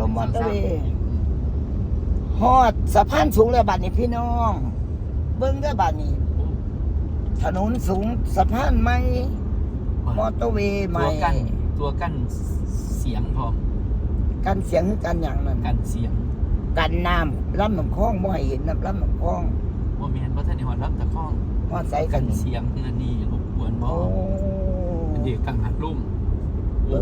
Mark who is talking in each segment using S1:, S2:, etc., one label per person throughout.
S1: ลมมอเตอร์เวย์ฮอดสะพานสูงแล้วบัดนี้พี่น้อง เบิ้งได้อบัดนี้ ถนนสูงสะพานใหม่มอเตอร์เวย์ใหม่
S2: ตัวกั้นตัวกั้นเสียงพอ
S1: กันเสียงคือกันอย่างนั้น
S2: กันเสียง
S1: กันน้ำลำหนองคลองบ่ให้เห็นน้ำลำหนองคลอง
S2: บ่แม่นบ่ทันได้ฮอดรับตะข้อง
S1: ฮอดใส่กั
S2: กันนเสียงอันนี้รบกวนบ่
S1: โอ้
S2: อันนี้กังหันลม
S1: โโอ้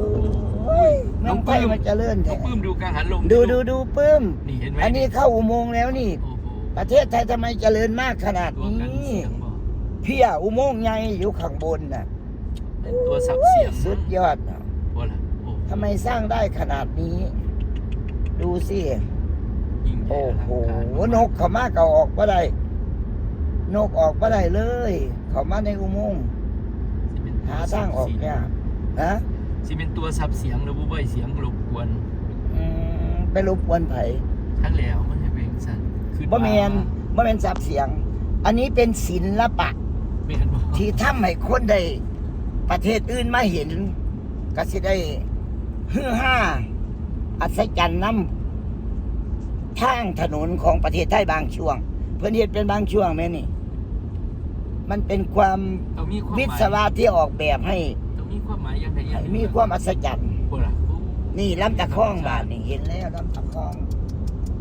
S2: โห
S1: อ้ยแมันไปมันเจะเลื่อน
S2: น้
S1: แท้
S2: องปื้มดูกังหันลม
S1: ดูดูดูปื้ม
S2: นี่เห็นไหม
S1: อันนี้เข้าอุโมงค์แล้วนี่
S2: โอ้โห
S1: ประเทศไทยทำไมเจริญมากขนาด
S2: ตัว
S1: นี้
S2: กันเสียงบ่
S1: เพียอุโมงค์ใหญ่อยู่ข้างบนน่ะ
S2: เป็นตัวสับเสียง
S1: สุดยอดน่ะ
S2: บ่ล่ะโอ้
S1: ทำไมสร้างได้ขนาดนี้ ดูสิ
S2: ยิ่งใหญ่
S1: โอ้
S2: อลั
S1: โห
S2: งการ
S1: นกเขามาก็ออกมาได้ นกออกมาได้เลย เขามาในอุโมงค์
S2: สิเป็นตัว
S1: หาทางออกเนี่ยนะ
S2: สิเป็นตัวสับเสียงแล้วบ่บ่อยเสียงรบกวน
S1: อืมไปรบกวนไผ
S2: ทั้งแล้วมันจะเป็นสั่นคือ
S1: บ่แมนบ่แมนสับเสียง อันนี้เป็นศิลปะ
S2: แม่นบ่
S1: ที่ทำให้คนได้ประเทศอื่นมาเห็น ก็สิได้ฮือห้าอัศจรรย์น้ำทางถนนของประเทศไทยบางช่วง เพื่อนเห็นเป็นบางช่วงแม่นี่ มันเป็นความ
S2: ต้องมีความห
S1: วิ
S2: มาย
S1: ศวะที่ออกแบบให้
S2: ต้อง มีความหมายอย่างใดอย่าง
S1: ให้
S2: หนึ่ง
S1: มีความอัศจรรย์
S2: บ่ล่ะโอ้
S1: นี่ลำตะคองบาทนี่เห็นแล้วลำตะคอง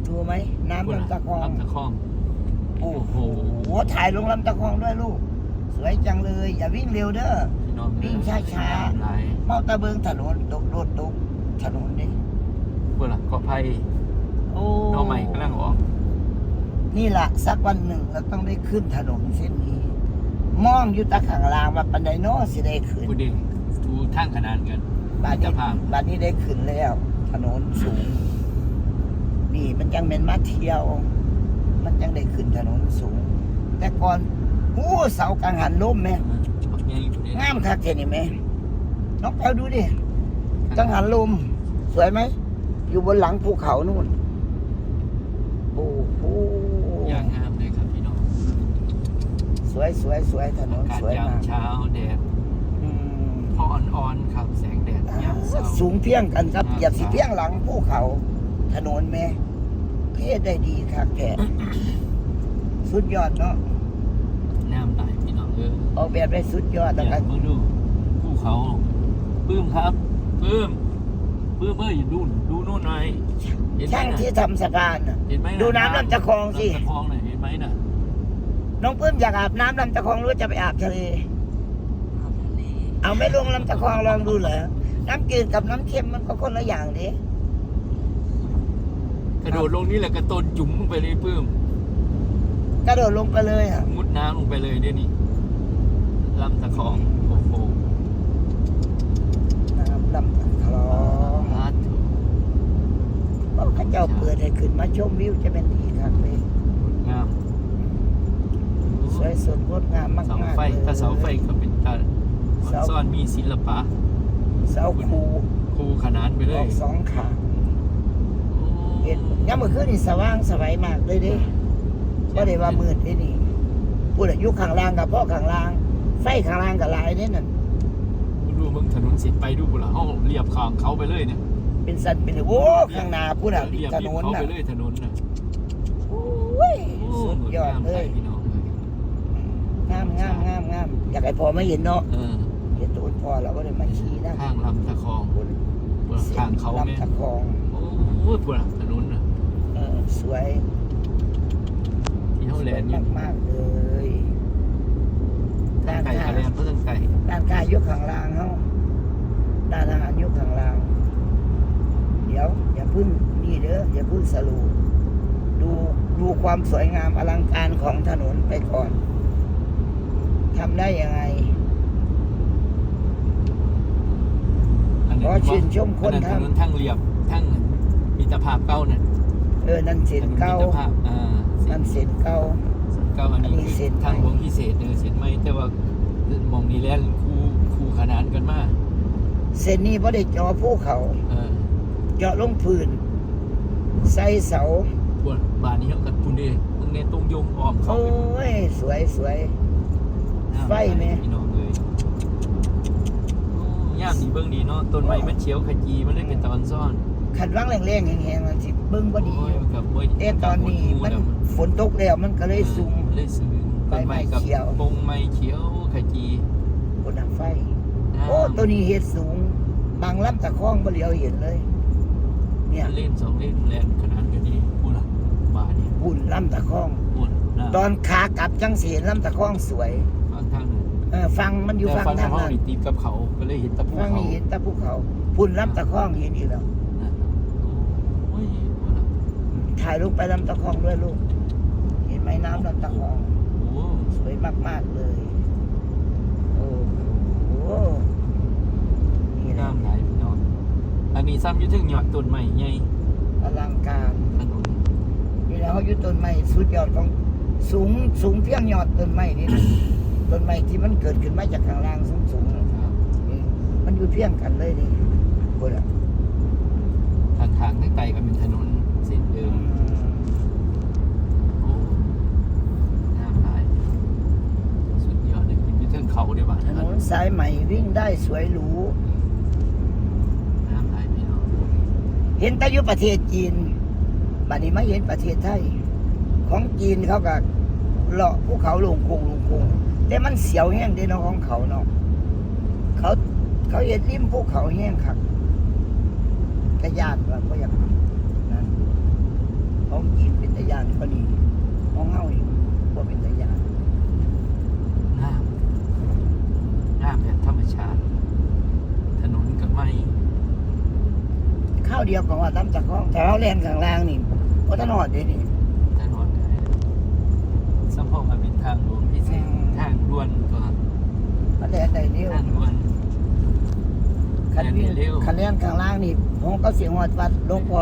S1: ดูไหมน้ำ
S2: บ่ล่
S1: ลำตะคอง
S2: ลำตะคอง
S1: โอ้โหถ่ายลงลำตะคองด้วยลูก สวยจังเลย อย่าวิ่งเร็วเด้อ
S2: พี่น้อง
S1: วิ่งช้าๆ
S2: หลาย
S1: เมาตะเบิงถนนตกรถตกถนนนี่
S2: บ่ล่ะก็ภัย
S1: โอ้
S2: น้องใหม่กำลังออก
S1: นี่แหละสักวันหนึ่งเราต้องได้ขึ้นถนนเส้นนี้ มองอยู่ตะข้างล่างว่าปันไดโนสิได้ขึ้น
S2: ผู้ ดึงดูทางขนานกัน
S1: บาด
S2: จะ
S1: นี้
S2: พา
S1: บาดนี้ได้ขึ้นแล้วถนนสูง นี่มันยังเป็นมาเที่ยว มันยังได้ขึ้นถนนสูง แต่ก่อนโอ้เสากังหันล้มไหม
S2: บักใหญ่อยู่นี่
S1: งามคักเท่นี่ไหมน้องแพลวดูดิกังหันลม สวยไหม อยู่บนหลังภูเขานู่นโอ้โห
S2: อย่างงามเลยครับพี่น้อง
S1: สวยสวยสวยถน
S2: อานกาศ
S1: สวย
S2: ยาม
S1: มาก
S2: เช้าแดด
S1: อืม
S2: พออ่อนๆครับแสงแดดยามเช้า
S1: สูงเพียงกันครับ
S2: อ่า
S1: อย่าสิเพียงหลังภูเขา ถนนแม่เพศได้ดีครับแท้สุดยอดเนาะ
S2: น้ำตายพี่น้องเออ
S1: ออกแบบได้สุดยอด
S2: อ
S1: แล้ว
S2: ยา
S1: กั
S2: ก
S1: น
S2: มาดูภูเขาปื้มครับปื้มปื้มเอ้ยดูดูนู่นหน่อยเห็นไหม
S1: ช่าง
S2: น่ะ
S1: ที่ทำสะพานน่ะ
S2: เห็นไหมน่ะ
S1: ดูน้ำลำตะคองสิ
S2: ลำตะคองน่ะเห็นไหมน่ะ
S1: น้องเพิ่มอยากอาบน้ำลำตะคองหรือว่าจะไปอาบทะเล เอาไม่ลงลำตะคองลองดูเหรอ น้ำจืดกับน้ำเค็มมันก็คนละอย่างดิ
S2: กระโดดลงนี่แหละกระโตนจุ๋มลงไปเลยปื้ม
S1: กระโดดลงไปเลยอะ
S2: มุดน้ำลงไปเลยเดี๋ยวนี้ลำตะคองโอ้โห
S1: น้ำลำตะคอง
S2: อาถู
S1: โอ้ข้าเจ้าเปิดให้ขึ้นมาชมวิวจะเป็นดีครับเลย
S2: งาม
S1: สวยสดงดงามมาก
S2: เสา
S1: ๆ
S2: ไฟ
S1: เลย
S2: ถ้าเสาไฟก็เป็นตา
S1: เสา
S2: ซ่อนมีศิลปะ
S1: เสาคู
S2: คูขนานไปเล
S1: อยอกสองขางเห็นยังเมื่อคืนนี่สว่างสวัยมากเลยเดิก็ได้ว่ามืดเด้นี่พูดอายุข้างล่างกับพ่อข้างล่าง ไฟข้างล่างกับลายเด้นั่น
S2: ดูมึงถนนเสร็จไปดูกูละห้องเรียบขางเขาไปเลยเนี่ย
S1: เป็นสันเป็นโอ้ข้างหน้าพูดอะ
S2: เรียบ
S1: ถ
S2: ริ
S1: น
S2: ม
S1: น
S2: เขา
S1: น่ะ
S2: ไปเลยถนนน่ะ
S1: โอ้ย
S2: โอ้
S1: สุดยอด
S2: งาม
S1: เล
S2: ใจ
S1: ย
S2: พี่น้อง
S1: งามงามงามงามอยากให้พอไม่เห็นเนาะ
S2: เออ
S1: เห็นตูด พอเราก็เลยมาขี่นะ
S2: ข้างลำตะคอง
S1: คุณ
S2: ปวดข้างเขาแม่
S1: ลำตะคอง
S2: โอ้ยปวดถนนน่ะ
S1: เออสวย
S2: ที่เขาแลนด์อยู่
S1: มากมากๆเลย
S2: ทางไก่กระแลนเพราะทางไก่
S1: ด้านกายยกข้างล่างเขาด้านอาหารยกข้างล่าง เดี๋ยว อย่าเพึ่งนี่เด้ออย่าเพึ่งสรุปดูดูความสวยงามอลังการของถนนไปก่อนทำได้ยังไง
S2: อันนี้
S1: ขอชื่นชมคน
S2: อัถนน
S1: ทำ
S2: ทางเรียบทางมิตรภาพเก้าน่ะ
S1: เออนั่นเส้นเก้า
S2: ถนนมิตรภาพอ่าเส้
S1: นั่
S2: น
S1: นเส้นเก้า
S2: เส้นเก้าอันนี้
S1: อันนี้
S2: คือ
S1: เส้น
S2: ทาง
S1: ใหม่
S2: หลวงพิเศษเออเส้นไม่แต่ว่ามองนี้แล้วคู่คู่ขนานกันมาก
S1: เส้นนี้พอได้เจอภูเขา
S2: เออ
S1: เจาะลงพื้นใส่เสา
S2: ปวดบานนี้เขากับคุณเดมึงเนี่ยตรงโยงอ้อมเขา
S1: โอ้
S2: ไป
S1: ย สวยสวย ไฟไหม
S2: พี่น้องเล ยโอ้ย่ามดีเบื้องดีเนาะต้นไม้มันเฉียวขจีมันเลยเป็นตอนซ่อน
S1: ขันว่างแรงๆแห้งๆมันสิเบิ่งบ่ดี
S2: โอ้ยกับเว้ย
S1: แต่ตอนนี้มันฝนตกแล้วมันก็เลยสูง
S2: เลยสูง
S1: ใบไม้
S2: กับ
S1: เขียว
S2: ปงไม้เขียวขจี
S1: บนทางไฟ โอ้ตัวนี้เฮ็ดสูง บางลำตะคองบ่เหลียวเห็นเลย เนี่ย
S2: เล่นสองเล่นแลนขนาดกันนี้พูดละบาทนี่
S1: บุญลำตะคอง
S2: พูดนะ
S1: ตอนขากลับจังสีเห็นลำตะคองสวย
S2: ฟังทางหนึ่ง
S1: เออฟังมันอยู่
S2: แต่
S1: ฟัง
S2: ฟัง
S1: ทา
S2: ทางงห้อง
S1: นั้น
S2: นี่ตีกับเขาก็เลยเห็นตะปู
S1: ฟัง
S2: เขา
S1: นี่เห็นแตะภูเขาบุญลำตะคองเห็นอีกแล้ว
S2: โอ้ยพูดละ
S1: ถ่ายรูปไปลำตะคองด้วยลูก เห็นไหมน้ำลำตะคอง
S2: โอ้
S1: สวยมาก ๆ เลย โอ้โหนี่นะ
S2: น้ำไหลพี่น้องอันนี้ซ้ำอยุ่ถึงหยอดต้นไม้ใหญ่
S1: อลังการ
S2: ถนน
S1: นี่แล้วเขาอยู่ต้นไม้สุดยอดของสูงสูงเพียงยอดต้นไม้นี่นะ ต้นไม้ที่มันเกิดขึ้นมาจากข้างล่างสูงสูงๆน่ะ
S2: ครับ
S1: นี่มันอยู่เพียงกันเลยนี่คนละ
S2: ทางทางข้างใต้ก็เป็นถนนเส้นเดิมโอ้น้ำไหลสุดยอดเลยกินอยุ่ถึงเขาเดียวบ้าน
S1: ถนนสายใหม่วิ่งได้สวยหรู
S2: น้ำไหลพี่น้อง
S1: เห็นแต่อยู่ประเทศจีนบัดนี้ไม่เห็นประเทศไทย ของจีนเขาก็เลาะภูเขาลงคงลงคง แต่มันเสียวแห้งเด้เนาะของเขาเนาะเขาเขาเห็นริมภูเขาแห้งคักกระยานว่าก็อยากนั้นของจีนเป็นตะยานก็ดีของเฮานี่บ่เป็นตะยาน
S2: น้ำน้ำแบบธรรมชาติ ถนนกับไม้
S1: ข้าวเดียวกับว่าน้ำจากห้องแต่เขาแล่นข้างล่างนี่ก็ถนอดเด้นี่
S2: ถนนสมพงษ์เป็นทางหลวงพิเศษ
S1: อืม
S2: ทาง ด่วนตัว
S1: มันแล่นได้เร็ว
S2: ทางด่วน
S1: คันวิ่ง
S2: แล่นได้เร็ว
S1: คันแล่นข้างล่างนี่ผมก็เสียงวัดวัดหลวงพ่อ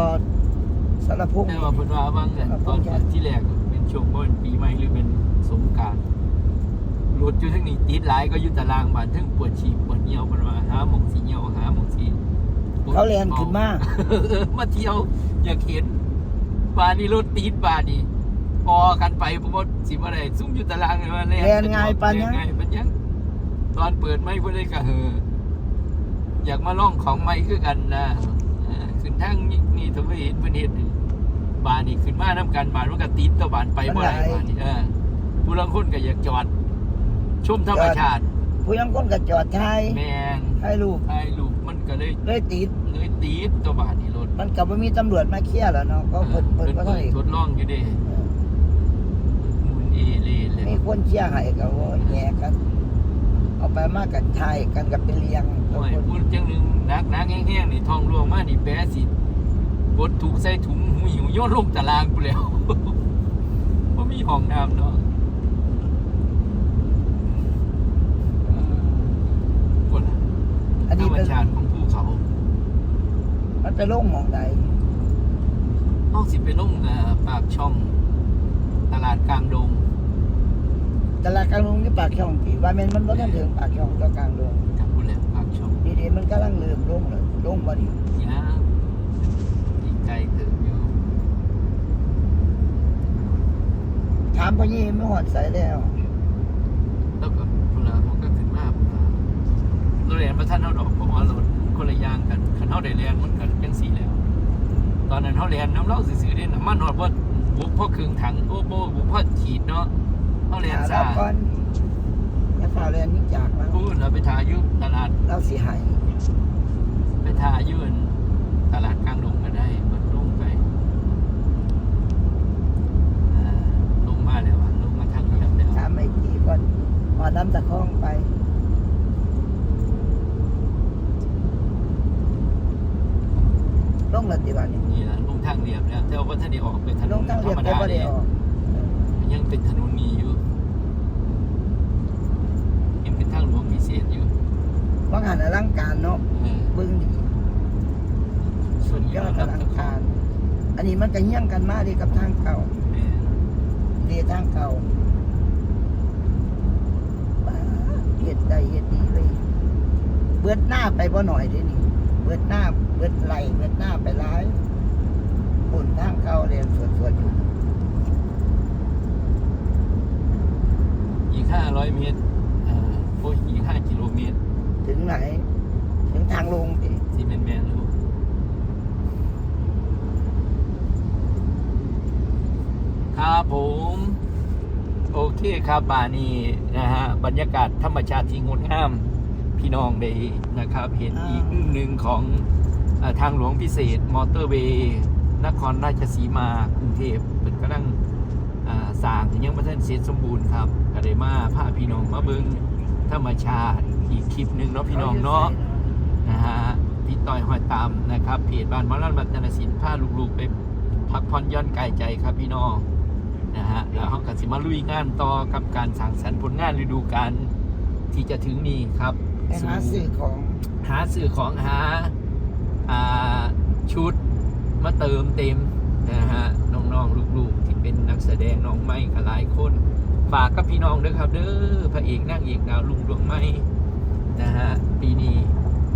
S1: สารพุง
S2: แต่ว่าเพิ่นว่าบางเดือนตอนที่แรกเป็นช่วงบ่เป็นปีใหม่หรือเป็นสงกรารรถอยู่ทั้งนี้ติดหลายก็อยู่ตารางบ้านทั้งปวดฉี่ปวดเหี่ยวเพิ่นว่าหาหมองสิเหี่ยวหาหมองสิปวด
S1: เขาแล่นขึ้นมา
S2: เออมาเที่ยวอยากเห็นบ้านนี้รถติดบ้านนี้ พอกันไปผมว่าสิบ่ได้ซุ่มอยู่ตารางเลยว่า
S1: แล่นง่ายปานยัง
S2: แล่ง่ายปานยังตอนเปิดไม่เพิ่นเลยก็เฮออยากมาลองของใหม่คือกันนะเออขึ้นทางนี่นี่ทวีเห็นเพิ่นเฮ็ดนี่บ้านนี่ขึ้นมานํกันบ้านมันก็ติดต่อบ้านไปบ่ได้บ้านนี่เออผู้ลางคนก็อยากจอดชมธรรมชาติ
S1: ผู้ยังคนก็จอดท้าย
S2: แม่น
S1: ให้ลูก
S2: ถ่ายรูปมันก็เลย
S1: เลยติด
S2: เลยติดต่อบ้านนี่รถ
S1: มันก็บ่มีตำรวจมาเคลียร์แล้วเนาะก็เพิ่นเพิ่นก็ต้องให้
S2: ทดลองอยู่เดิมุนเอเลเลย
S1: มีคนเคลียร์ให้ก็ว่าแย่กัน เอาไปมากันทายกันกับเป็นเลี้ยง
S2: โอ้ยพูดจังหนึงนักนักแห้งๆนี่ทองรวงมานี่แปะสิบดถูกใส่ถุงหูหิวโยนลงตารางกูแล้วบ่มีห้องน้ำเนาะ
S1: อืม
S2: คนน่ะ
S1: อัน
S2: ธร
S1: นี้
S2: รม
S1: เป็น
S2: ชาติของภูเขา
S1: มันไปลงหมองใด
S2: เฮาสิไปลงเอ่อปากช่อง ตลาดกลางดง
S1: ตลาดกลางดงนี่ปากช่องปีว่าแม่นมันบ่ทันถึงปากช่องตัวกลางดง
S2: กับกูแล้วปากช่อง
S1: นี่เดี๋ยวมันกำลังเริ่มลงเลยลงบ่ดี
S2: ยาอีกไกลเติบอยู่
S1: ถามพ่อยี่ไม่หอดใส่แล้ว
S2: แล้วก็เวลาเขาก็ขึ้นมาผมว่าเราเรียนประท่านเท่าดอกเพราะว่ารถคนละอย่างกันคันเท่าได้เรียนมันกันเป็นสีแล้ว ตอนนั้นเขาเรียนน้ำเหล่าสื่อๆเด่นน้ำมันหอดว่าบุกพ่อครึ่งถังโอ้โบบุกพ่อขีดเนาะ เขาเรียน
S1: หา
S2: ซา
S1: เราก่อนแล้วฝ่าเรียนนี่จากแล้ว
S2: พูดแล้วไปทาอยุตลาด
S1: เราสิใหาย
S2: ไปทาอยืนตลาดกลางดงก็ได้มันลงไปอ่าลงมาแล้วอะลงมาทางเรียบแล้ว
S1: ถามไม่กี่ก่อนหอน้ำตะคองไป ลงละติวันนี้
S2: นี่แหละลงทางเรียบแล้วแต่ว่าท่านได้ออกไปถน
S1: ล
S2: น
S1: งทาง
S2: ธ
S1: เรี
S2: ร
S1: ยบ
S2: รม
S1: แต่
S2: ดา
S1: บ่ได้
S2: เนี่ย
S1: ออก
S2: ยังเป็นถนนนี้อยู่ยังเป็นทางหลวงพิเศษอยู่
S1: ว่างานอลังการเนาะ
S2: เออ
S1: เบึ้งดีสุดยอดอลังการ อันนี้มันก็เฮี้ยงกันมากดีกับทางเก่า
S2: แม่
S1: ดีทางเก่าป๊าดเฮ็ดได้เฮ็ดดีเลย เบิดหน้าไปบ่หน่อยเด้นี่ เบิดหน้าเบิดไหลเบิดหน้าไปร้ายปุ่นทางเก่าเรียนสวดๆอยู่
S2: อีกห้าร้อยเมตรเอ่อโอ้ยอีกห้ากิโลเมตร
S1: ถึงไหนถึง ทางลงสิ
S2: ที่เป็นแมนลูกครับผม โอเคครับบานีนะฮะ บรรยากาศธรรมชาติที่งดงาม พี่น้องได้นะครับ เห็นอีกหนึ่งของทางหลวงพิเศษ มอเตอร์เวย์นครราชสีมากรุงเทพเป็นกำลังสร้างยังไม่ทันเสร็จสมบูรณ์ครับก็ได้มาพาพี่น้องมาเบิงธรรมชาติอีกคลิปหนึ่งเนาะพี่น้องเนาะ นะฮะพี่ต้อยหอยตามนะครับเพจบ้านมอลันบัตนศิลป์พาลูกๆไปพักผ่อนหย่อนกายใจครับพี่น้องนะฮะแล้วห้องกสิมาลุยงานต่อกับการสั่งสรรค์ผลงานฤดูกาลที่จะถึงนี้ครับ
S1: ไปหาสื่อของ
S2: หาสื่อของหาอ่าชุดมาเติมเต็มนะฮะน้องๆลูกๆ ที่เป็นนักแสดงน้องไม้กับหลายคนฝากกับพี่น้องเด้อครับเด้อพระเอกนางเอกดาวลุงดวงไม้นะฮะปีนี้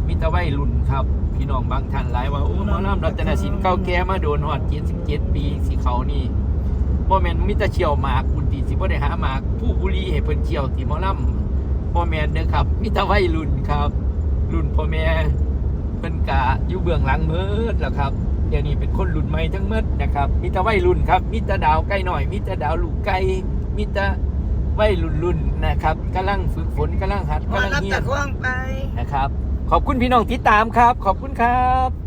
S2: มิตรวัยรุ่นครับ พี่น้องบางท่านหลายว่า โอ้หมอลำรัตนศิลป์เก่าแก่มาโดนหอด77ปีสิเขานี่บ่แม่นมิตรเชียวหมากบุญตีสิบ่ได้หาหมาก ผู้บุรีให้เพิ่นเชียวที่หมอลำบ่แม่นเด้อครับ มิตรวัยรุ่นครับ รุ่นพ่อแม่เพิ่นกะอยู่เบื้องหลังเมิดแล้วครับเดี๋ยวนี้เป็นคนรุ่นใหม่ทั้งเมิดนะครับ มิตรวัยรุ่นครับ มิตรดาวใกล้หน่อย มิตรดาวลูกไก่มิตรวัยรุ่นรุ่นนะครับกำลังฝึกฝนกำลังหัด
S1: ว่ากำ
S2: ลัง
S1: รับ
S2: เฮีย
S1: ตะ
S2: น
S1: ควงไป
S2: นะครับ ขอบคุณพี่น้องติดตามครับ ขอบคุณครับ